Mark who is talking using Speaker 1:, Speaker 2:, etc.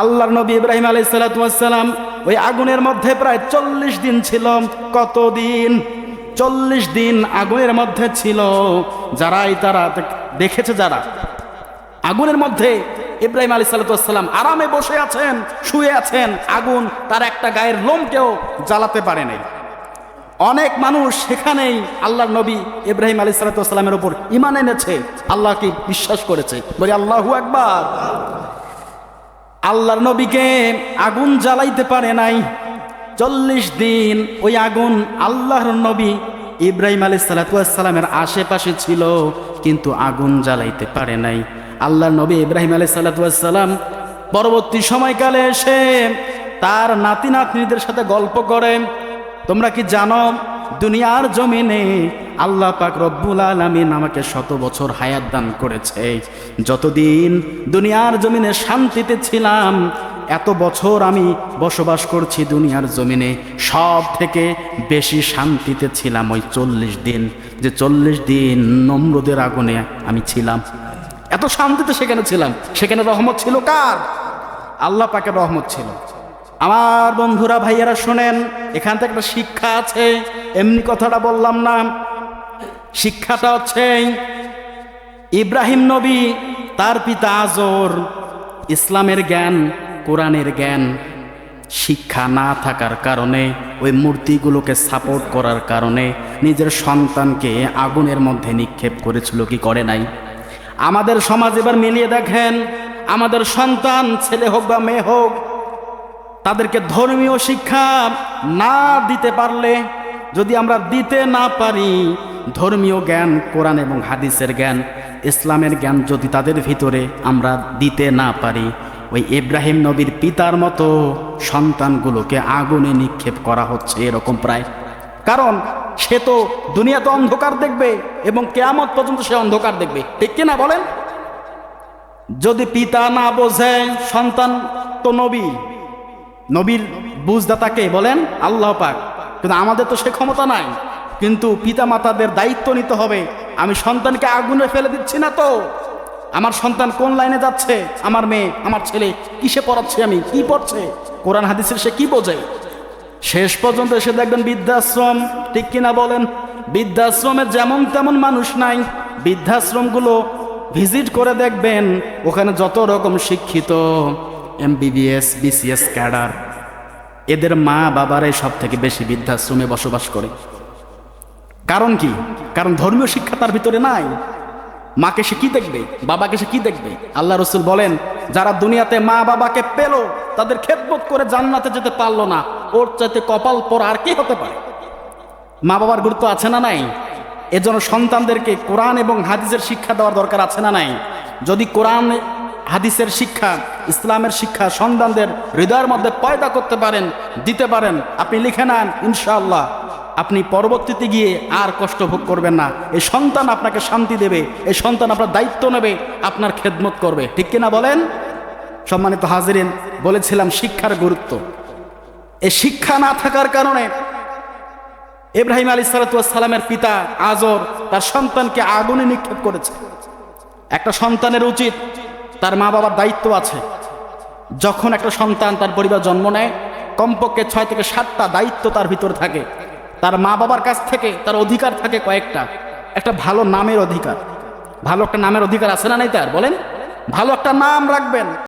Speaker 1: আল্লাহর নবী ইব্রাহিম আলাই সালাতাম ওই আগুনের মধ্যে প্রায় চল্লিশ দিন ছিল। কতদিন? চল্লিশ দিন আগুনের মধ্যে ছিল। যারাই তারা দেখেছে যারা, আগুনের মধ্যে ইব্রাহিম আলী সাল্লাম আরামে বসে আছেন, শুয়ে আছেন, আগুন তার একটা গায়ের লোমকেও জ্বালাতে পারে নাই। অনেক মানুষ সেখানেই আল্লাহর নবী ইব্রাহিম আলী সাল্লামের ওপর ইমান এনেছে আল্লাহকে বিশ্বাস করেছে? বলি আল্লাহু একবার আল্লাহর নবীকে আগুন জ্বালাইতে পারে নাই। চল্লিশ দিন ওই আগুন আল্লাহর নবী ইব্রাহিম আলী সালাতামের আশেপাশে ছিল, কিন্তু আগুন জ্বালাইতে পারে নাই। আল্লাহর নবী ইব্রাহিম আলী সালাতাম পরবর্তী সময়কালে এসে তার নাতি নাতনিদের সাথে গল্প করে, তোমরা কি জানো, দুনিয়ার জমিনে আল্লাহ পাক রব্বুল আলমিন আমাকে শত বছর হায়াত দান করেছে। যতদিন দুনিয়ার জমিনে শান্তিতে ছিলাম, এত বছর আমি বসবাস করছি দুনিয়ার জমিনে, সব থেকে বেশি শান্তিতে ছিলাম ওই চল্লিশ দিন। যে চল্লিশ দিন নম্রদের আগুনে আমি ছিলাম। এত শান্তিতে সেখানে ছিলাম। সেখানে রহমত ছিল কার? আল্লাহ পাকের রহমত ছিল। আমার বন্ধুরা, ভাইয়েরা, শোনেন, এখান থেকে একটা শিক্ষা আছে। এমনি কথাটা বললাম না। শিক্ষাটা হচ্ছে ইব্রাহিম নবী, তার পিতা আজর, ইসলামের জ্ঞান, কোরআনের জ্ঞান। শিক্ষা না থাকার কারণে, ওই মূর্তিগুলোকে সাপোর্ট করার কারণে নিজের সন্তানকে আগুনের মধ্যে নিক্ষেপ করেছিল, কি করে নাই? আমাদের সমাজ এবার মিলিয়ে দেখেন, আমাদের সন্তান, ছেলে হোক বা মেয়ে হোক, তাদেরকে ধর্মীয় শিক্ষা না দিতে পারলে, যদি আমরা দিতে না পারি ধর্মীয় জ্ঞান, কোরআন এবং হাদিসের জ্ঞান, ইসলামের জ্ঞান যদি তাদের ভিতরে আমরা দিতে না পারি, ওই ইব্রাহিম নবীর পিতার মতো সন্তানগুলোকে আগুনে নিক্ষেপ করা হচ্ছে এরকম প্রায়। কারণ সে তো দুনিয়াতে অন্ধকার দেখবে এবং কেয়ামত পর্যন্ত সে অন্ধকার দেখবে। ঠিক কিনা বলেন? যদি পিতা না বোঝে সন্তান তো নবী। নবীর বুঝদাতাকে বলেন, আল্লাহ পাক, কিন্তু আমাদের তো সে ক্ষমতা নাই। কিন্তু পিতা মাতাদের দায়িত্ব নিতে হবে। আমি সন্তানকে আগুনে ফেলে দিচ্ছি না তো? আমার সন্তান কোন লাইনে যাচ্ছে? আমার মেয়ে, আমার ছেলে, কিসে পড়াচ্ছি আমি? কি পড়ছে? কোরআন হাদিসের সে কি বোঝে? শেষ পর্যন্ত এসে দেখবেন বৃদ্ধাশ্রম, ঠিক কিনা বলেন? বৃদ্ধাশ্রমে যেমন তেমন মানুষ নাই। বৃদ্ধাশ্রমগুলো ভিজিট করে দেখবেন, ওখানে যত রকম শিক্ষিত, এমবিবিএস, বিসিএস ক্যাডার, এদের মা বাবারাই সব থেকে বেশি বৃদ্ধাশ্রমে বসবাস করে। কারণ কি? কারণ ধর্মীয় শিক্ষা তার ভিতরে নাই। মাকে সে কি দেখবে? বাবাকে সে কি দেখবে? আল্লাহ রসুল বলেন, যারা দুনিয়াতে মা বাবাকে পেল, তাদের খেদমত করে জান্নাতে যেতে পারল না। ওর চাইতে কপাল পর আর কি হতে পারে? মা বাবার গুরুত্ব আছে না নাই? এজন্য সন্তানদেরকে কোরআন এবং হাদিসের শিক্ষা দেওয়ার দরকার আছে না নাই? যদি কোরআন, হাদিসের শিক্ষা, ইসলামের শিক্ষা সন্তানদের হৃদয়ের মধ্যে পয়দা করতে পারেন, দিতে পারেন, আপনি লিখে নেন, ইনশাআল্লাহ। আপনি পরবর্তীতে গিয়ে আর কষ্ট ভোগ করবেন না। এই সন্তান আপনাকে শান্তি দেবে, এই সন্তান আপনার দায়িত্ব নেবে, আপনার খেদমত করবে। ঠিক কিনা বলেন? সম্মানিত হাজিরিন, বলেছিলাম শিক্ষার গুরুত্ব। এই শিক্ষা না থাকার কারণে ইব্রাহিম আলী সালাতামের পিতা আজর তার সন্তানকে আগুনে নিক্ষেপ করেছে। একটা সন্তানের উচিত তার মা বাবার দায়িত্ব আছে। যখন একটা সন্তান তার পরিবার জন্ম নেয়, কমপক্ষে ছয় থেকে সাতটা দায়িত্ব তার ভিতরে থাকে। তার মা বাবার কাছ থেকে তার অধিকার থাকে কয়েকটা। একটা ভালো নামের অধিকার। ভালো একটা নামের অধিকার আছে না নাই তার? বলেন। ভালো একটা নাম রাখবেন।